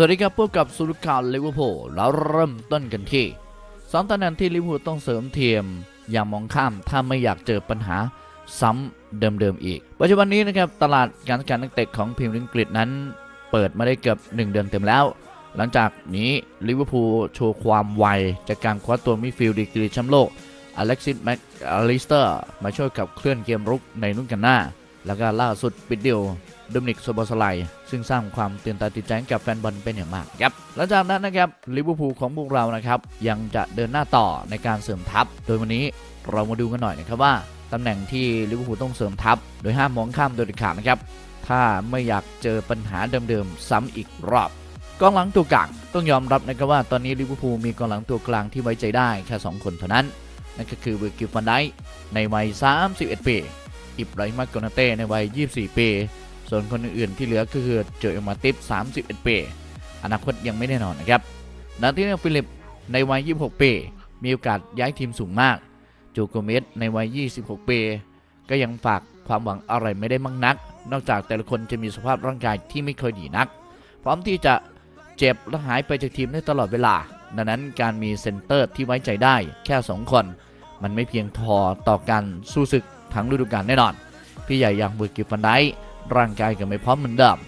สวัสดีครับพบกับสุรข่าวลิเวอร์พูลเราเริ่มต้นกันที่สองตำแหน่งที่ลิเวอร์พูลต้องเสริมเทียมอย่ามองข้ามถ้าไม่อยากเจอปัญหาซ้ำเดิมๆอีก ปัจจุบันนี้นะครับตลาดการจัดการนักเตะของพรีเมียร์ลีกอังกฤษนั้น เปิดมาได้เกือบ 1 เดือนเต็มแล้ว หลังจากนี้ลิเวอร์พูลโชว์ความไวจากการคว้าตัวมิดฟิลด์ดีกรีแชมป์โลกอเล็กซิสแม็กอลิสเตอร์มาช่วยกับเคลื่อนเกมรุกในรุ่นกันหน้า แล้วก็ล่าสุดปิดเดียวโดมินิกโซบอสไลซึ่งสร้างความตื่นตาตื่นใจให้กับแฟนบอลเป็นอย่างมากครับหลังจากนั้นนะครับลิเวอร์พูลของพวกเรานะครับยังจะเดินหน้าต่อในการเสริมทัพ โดยวันนี้เรามาดูกันหน่อยนะครับว่าตำแหน่งที่ลิเวอร์พูลต้องเสริมทัพ โดยห้ามมองข้ามโดยเด็ดขาดนะครับถ้าไม่อยากเจอปัญหาเดิมๆซ้ำอีกรอบกองหลังตัวกลางต้องยอมรับนะครับว่าตอนนี้ลิเวอร์พูลมีกองหลังตัวกลางที่ไว้ใจได้แค่สองคนเท่านั้น นั่นก็คือเวอร์กิลฟันไดค์ในวัย 31 ปี อิบรมาโกนาเต้ในวัย 24 ปี ส่วนคนอื่นๆที่เหลือก็คือเจอเอลมาติฟ31 ปี อนาคตยังไม่แน่นอนนะครับดังที่ฟิลิปในวัย 26 ปี มีโอกาสย้ายทีมสูงมาก จูโกเมสในวัย 26 ปี ก็ยังฝากความหวังอะไรไม่ได้มั่งนัก นอกจากแต่ละคนจะมีสภาพร่างกายที่ไม่เคยดีนัก พร้อมที่จะเจ็บและหายไปจากทีมได้ตลอดเวลา ดังนั้นการมีเซนเตอร์ที่ไว้ใจได้แค่ 2 คน มันไม่เพียงพอต่อการสู้ศึก ทั้งฤดูกาลแน่นอน พี่ใหญ่อย่างเบอร์กิฟันไดร่างกายก็ไม่พร้อมเหมือนเดิม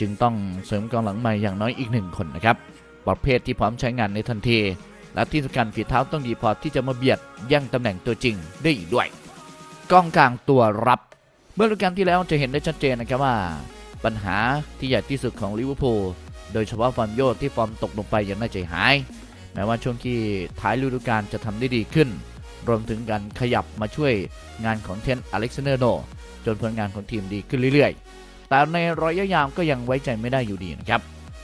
จึงต้องเสริมกองหลังใหม่อย่างน้อยอีกหนึ่งคนนะครับ ประเภทที่พร้อมใช้งานในทันที และที่สำคัญฝีเท้าต้องดีพอที่จะมาเบียดแย่งตำแหน่งตัวจริงได้อีกด้วยกองกลางตัวรับ เมื่อฤดูกาลที่แล้วจะเห็นได้ชัดเจนนะครับว่า ปัญหาที่ใหญ่ที่สุดของลิเวอร์พูลโดยเฉพาะฟอร์มโยดที่ฟอร์มตกลงไปอย่างน่าใจหาย แม้ว่าช่วงที่ท้ายฤดูกาลจะทำได้ดีขึ้น รวมถึงการขยับมาช่วยงานของเทนอเล็กซานเดอร์โนจนผลงานของทีมดีขึ้นเรื่อยๆ แต่ในระยะยาวก็ยังไว้ใจไม่ได้อยู่ดีนะครับ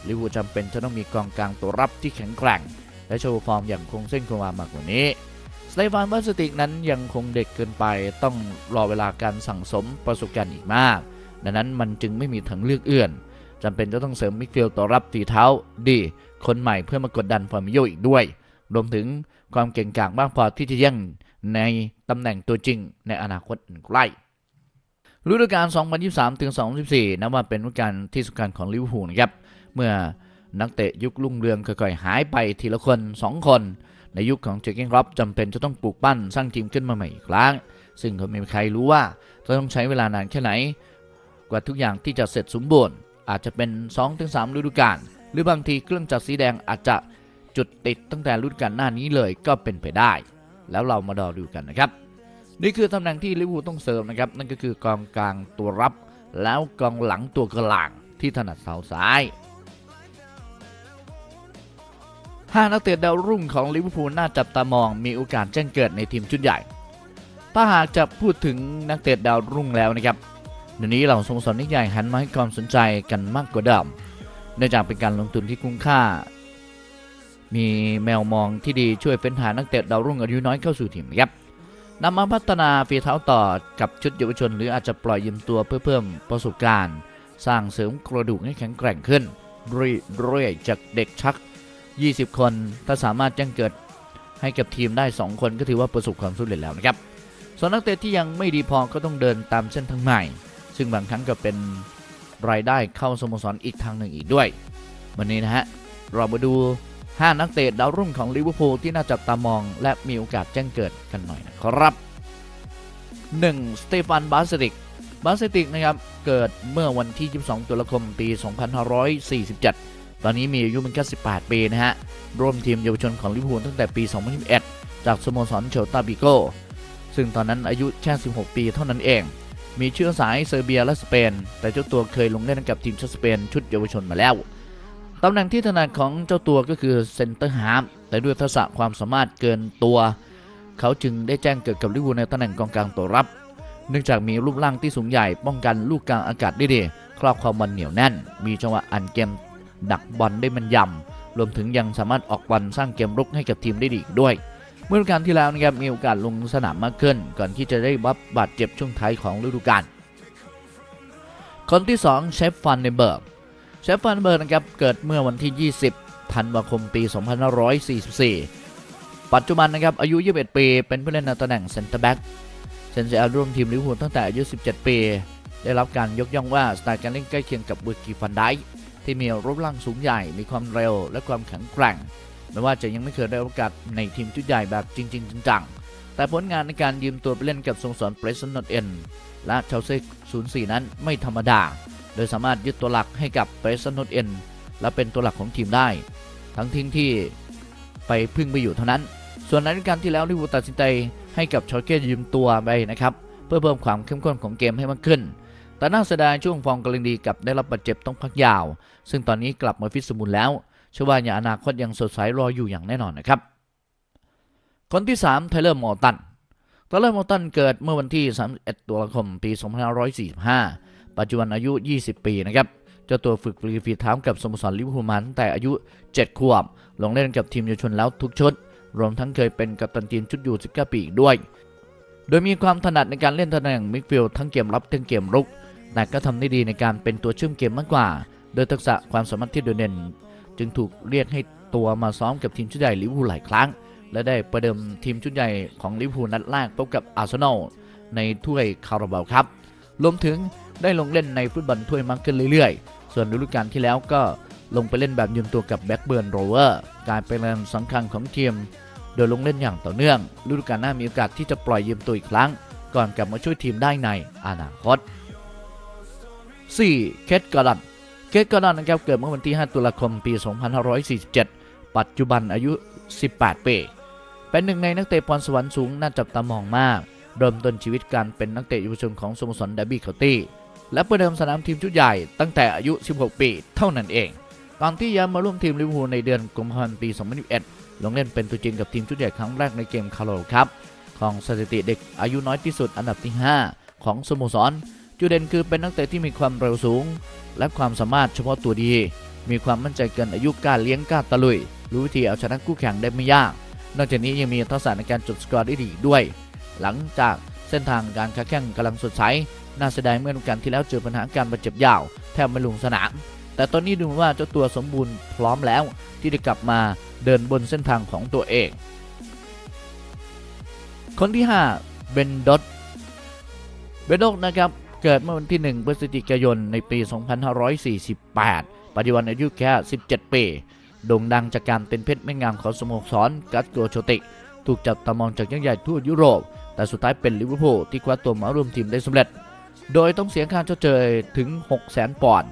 ลิเวอร์พูลจำเป็นจะต้องมีกองกลางตัวรับที่แข็งแกร่ง และโชว์ฟอร์มอย่างคงเส้นคงวามากกว่านี้สเตฟานบัสติกนั้นยังคงเด็กเกินไปต้องรอเวลาการสั่งสมประสบการณ์อีกมาก ดังนั้นมันจึงไม่มีทางเลือกเอื่นจำเป็นจะต้องเสริมมิดฟิลด์ตัวรับตีเท้าดี คนใหม่เพื่อมากดดันฟอร์มิโยอีกด้วย รวมถึงความเก่งกาจมากพอที่จะแย่งในตำแหน่งตัวจริงในอนาคตใกล้ฤดูกาล 2023 ถึง 2024 นับว่าเป็นฤดูกาลที่สำคัญของลิเวอร์พูลนะครับ เมื่อนักเตะยุครุ่งเรืองค่อยๆ หายไปทีละคน 2 คน ในยุคของเจอร์เกนครอปจำเป็นจะต้องปลูกปั้นสร้างทีมขึ้นมาใหม่อีกครั้ง ซึ่งก็ไม่มีใครรู้ว่าจะต้องใช้เวลานานแค่ไหน กว่าทุกอย่างที่จะเสร็จสมบูรณ์ อาจจะเป็น 2-3 ฤดูกาล หรือบางทีเครื่องจักรสีแดงอาจจะ จุดติดตั้งแต่ฤดูกาลหน้านี้เลยก็เป็นไปได้ แล้วเรามาดอดูกันนะครับ นี่คือตำแหน่งที่ลิเวอร์พูลต้องเสริมนะครับ นั่นก็คือกองกลางตัวรับ แล้วกองหลังตัวกลางที่ถนัดเท้าซ้ายห้านักเตะดาวรุ่งของลิเวอร์พูลน่าจับตามองมีโอกาสแจ้งเกิดในทีมชุดใหญ่ ถ้าหากจะพูดถึงนักเตะดาวรุ่งแล้วนะครับเดี๋ยวนี้เหล่าสโมสรนิกใหญ่หันมาให้ความสนใจกันมากกว่าเดิมเนื่องจากเป็นการลงทุนที่คุ้มค่า มีแมวมองที่ดีช่วยเฟ้นหานักเตะดาวรุ่งอายุน้อยเข้าสู่ทีมนะครับนำมาพัฒนาฝีเท้าต่อกับชุดเยาวชน หรืออาจจะปล่อยยืมตัวเพื่อเพิ่มประสบการณ์ สร้างเสริมกระดูกให้แข็งแกร่งขึ้นเรื่อยๆจากเด็กชัก 20 คน ถ้าสามารถแจ้งเกิดให้กับทีมได้ 2 คนก็ถือว่าประสบความสำเร็จแล้วนะครับส่วนนักเตะที่ยังไม่ดีพอก็ต้องเดินตามเส้นทางใหม่ ซึ่งบางครั้งก็เป็นรายได้เข้าสโมสรอีกทางหนึ่งอีกด้วย วันนี้นะฮะเรามาดู 5 นักเตะดาวรุ่งของลิเวอร์พูลที่น่าจับตามอง และมีโอกาสแจ้งเกิดกันหน่อยนะครับ 1. สเตฟานบาสติกบาสติกนะครับเกิดเมื่อวันที่ 22 ตุลาคม ปี 2547 ตอนนี้มีอายุเพียงแค่ 18 ปีนะฮะ ร่วมทีมเยาวชนของลิเวอร์พูลตั้งแต่ปี 2021จากสโมสรเชลตาบิโก ซึ่งตอนนั้นอายุแค่ 16 ปีเท่านั้นเอง มีเชื้อสายเซอร์เบียและสเปน แต่เจ้าตัวเคยลงเล่นกับทีมชาติสเปนชุดเยาวชนมาแล้ว ตำแหน่งที่ถนัดของเจ้าตัวก็คือเซนเตอร์ฮาร์ฟแต่ด้วยทักษะความสามารถเกินตัว เขาจึงได้แจ้งเกิดกับลิเวอร์พูลในตำแหน่งกองกลางตัวรับ เนื่องจากมีรูปร่างที่สูงใหญ่ป้องกันลูกกลางอากาศได้ดีครอบความบอลเหนียวแน่น มีจังหวะอันเกมดักบอลได้มันยำรวมถึงยังสามารถออกบอลสร้างเกมรุกให้กับทีมได้ดีอีกด้วย เมื่อฤดูกาลที่แล้วนะครับมีโอกาสลงสนามมากขึ้น ก่อนที่จะได้รับบาดเจ็บช่วงท้ายของฤดูกาลคนที่ 2 เชฟฟันเนเบิร์ก เชฟฟันเบิร์นะครับเกิดเมื่อวันที่ 20 ธันวาคมปี 2544 ปัจจุบันนะครับอายุ 21 ปี เป็นผู้เล่นในตำแหน่งเซนเตอร์แบ็กเซนเซียร่วมทีมลิเวอร์พูลตั้งแต่อายุ 17 ปี ได้รับการยกย่องว่าสไตล์การเล่นใกล้เคียงกับเบอร์กีฟันไดที่มีรูปร่างสูงใหญ่ มีความเร็วและความแข็งแกร่งไม่ว่าจะยังไม่เคยได้โอกาสในทีมชุดใหญ่แบบจริง ๆ จังๆ แต่ผลงานในการยืมตัวไปเล่นกับสโมสรเปรสตันนอตเอ็นและเชลซี04 นั้นไม่ธรรมดา โดยสามารถยึดตัวหลักให้กับเปรสันนอตเอ็นและเป็นตัวหลักของทีมได้ ทั้งทิ้งที่ไปพึ่งไปอยู่เท่านั้น ส่วนในฤดูกาลที่แล้วลิเวอร์พูลตัดสินใจให้กับชอเก้ยืมตัวไปนะครับเพื่อเพิ่มความเข้มข้นของเกมให้มากขึ้น แต่น่าเสียดายช่วงฟอร์มกำลังดีกับได้รับบาดเจ็บต้องพักยาว ซึ่งตอนนี้กลับมาฟิตสมบูรณ์แล้วเชื่อว่าอย่างอนาคตยังสดใสรออยู่อย่างแน่นอนนะครับ คนที่3ไทเลอร์มอตันไทเลอร์มอตันเกิดเมื่อวันที่ 31ตุลาคมปี 2545 ปัจจุบันอายุ 20 ปีนะครับเจ้าตัวฝึกฟรีฝีเท้ากับสโมสรลิเวอร์พูลมาตั้งแต่อายุ 7 ขวบ ลงเล่นกับทีมเยาวชนแล้วทุกชุด รวมทั้งเคยเป็นกัปตันทีมชุดยู19ปีอีกด้วย โดยมีความถนัดในการเล่นตำแหน่งมิดฟิลด์ทั้งเกมรับทั้งเกมรุก แต่ก็ทำได้ดีในการเป็นตัวเชื่อมเกมมากกว่า โดยทักษะความสามารถที่โดดเด่น จึงถูกเรียกให้ตัวมาซ้อมกับทีมชุดใหญ่ลิเวอร์พูลหลายครั้ง และได้ประเดิมทีมชุดใหญ่ของลิเวอร์พูลนัดแรกพบกับอาร์เซนอลในถ้วยคาราบาวครับ รวมถึงได้ลงเล่นในฟุตบอลถ้วยมากขึ้นเรื่อยๆ ส่วนฤดูกาลที่แล้วก็ลงไปเล่นแบบยืมตัวกับแบ็กเบิร์นโรเวอร์กลายเป็นแรงสำคัญของทีม โดยลงเล่นอย่างต่อเนื่องฤดูกาลหน้ามีโอกาสที่จะปล่อยยืมตัวอีกครั้ง ก่อนกลับมาช่วยทีมได้ในอนาคต 4. เคทกอร์ดอนเคทกอร์ดอนนะครับเกิดเมื่อวันที่ 5 ตุลาคมปี 2547 ปัจจุบันอายุ 18 ปี เป็นหนึ่งในนักเตะพรสวรรค์สูงน่าจับตามองมาก เริ่มต้นชีวิตการเป็นนักเตะเยาวชนของสโมสรเดบี้เคานตี้ และประเดิมสนามทีมชุดใหญ่ตั้งแต่อายุ 16 ปีเท่านั้นเองก่อนที่ย้ายมาร่วมทีมลิเวอร์พูลในเดือนกุมภาพันธ์ปี 2021 ลงเล่นเป็นตัวจริงกับทีมชุดใหญ่ครั้งแรกในเกมคาร์โลครับของสถิติเด็กอายุน้อยที่สุดอันดับที่ 5 ของสโมสร จุดเด่นคือเป็นนักเตะที่มีความเร็วสูง และความสามารถเฉพาะตัวดี มีความมั่นใจเกินอายุกล้าเลี้ยงกล้าตะลุย รู้วิธีเอาชนะคู่แข่งได้ไม่ยาก นอกจากนี้ยังมีทักษะในการจดสกอร์ได้ดีด้วย หลังจากเส้นทางการค้าแข่งกำลังสดใส น่าเสียดายเมื่อฤดูกาลที่แล้วเจอปัญหาการบาดเจ็บยาว แทบไม่ลงสนาม แต่ตอนนี้ดูเหมือนว่าเจ้าตัวสมบูรณ์พร้อมแล้ว ที่จะกลับมาเดินบนเส้นทางของตัวเอง คนที่ 5 เบนดอตเบนดอตนะครับ เกิดเมื่อวันที่ 1 พฤศจิกายนในปี 2548 ปัจจุบันอายุแค่ 17 ปีโด่งดังจากการเป็นเพชรไม่งามของสโมสรกัสโกโชติกถูกจับตามองจากยักษ์ใหญ่ทั่วยุโรป แต่สุดท้ายเป็นลิเวอร์พูลที่คว้าตัวมาร่วมทีมได้สำเร็จ โดยต้องเสียค่าชดเชยถึง 600,000 ปอนด์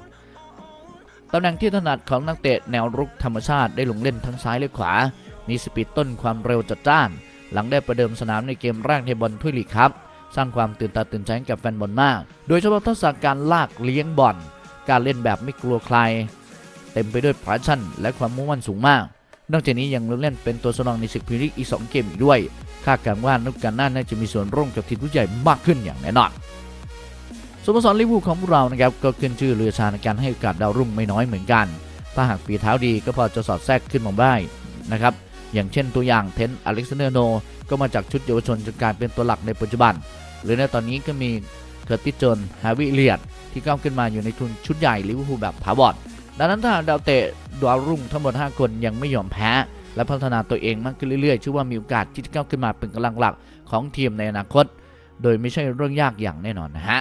ตำแหน่งที่ถนัดของนักเตะแนวรุกธรรมชาติได้ลงเล่นทั้งซ้ายและขวา มีสปีดต้นความเร็วจัดจ้าน หลังได้ประเดิมสนามในเกมแรกในบอลถ้วยลีกครับ สร้างความตื่นตาตื่นใจกับแฟนบอลมาก โดยเฉพาะทักษะการลากเลี้ยงบอล การเล่นแบบไม่กลัวใคร เต็มไปด้วยพาชั่น และความมุ่งมั่นสูงมาก นอกจากนี้ยังลงเล่นเป็นตัวสำรองในศึกพรีเมียร์ลีกอีก 2 เกมอีกด้วย คาดการณ์ว่านักการน่าจะมีส่วนร่วมกับทีมผู้ใหญ่มากขึ้นอย่างแน่นอนสโมสรลิเวอร์พูลของพวกเรานะครับก็ขึ้นชื่อเรือชาในการให้โอกาสดาวรุ่งไม่น้อยเหมือนกัน ถ้าหากฝีเท้าดีก็พอจะสอดแทรกขึ้นมาได้นะครับ อย่างเช่นตัวอย่างเทนอเล็กซานเดอร์โน ก็มาจากชุดเยาวชนจนกลายเป็นตัวหลักในปัจจุบัน หรือในตอนนี้ก็มีเคอร์ติสจนฮาวิเลียดที่ก้าวขึ้นมาอยู่ในทุนชุดใหญ่ลิเวอร์พูลแบบถาวร ดังนั้นถ้าดาวเตะดาวรุ่งทั้งหมด 5 คนยังไม่ยอมแพ้ และพัฒนาตัวเองมากขึ้นเรื่อยๆเชื่อว่ามีโอกาสที่จะก้าวขึ้นมาเป็นกำลังหลักของทีมในอนาคต โดยไม่ใช่เรื่องยากอย่างแน่นอนนะฮะ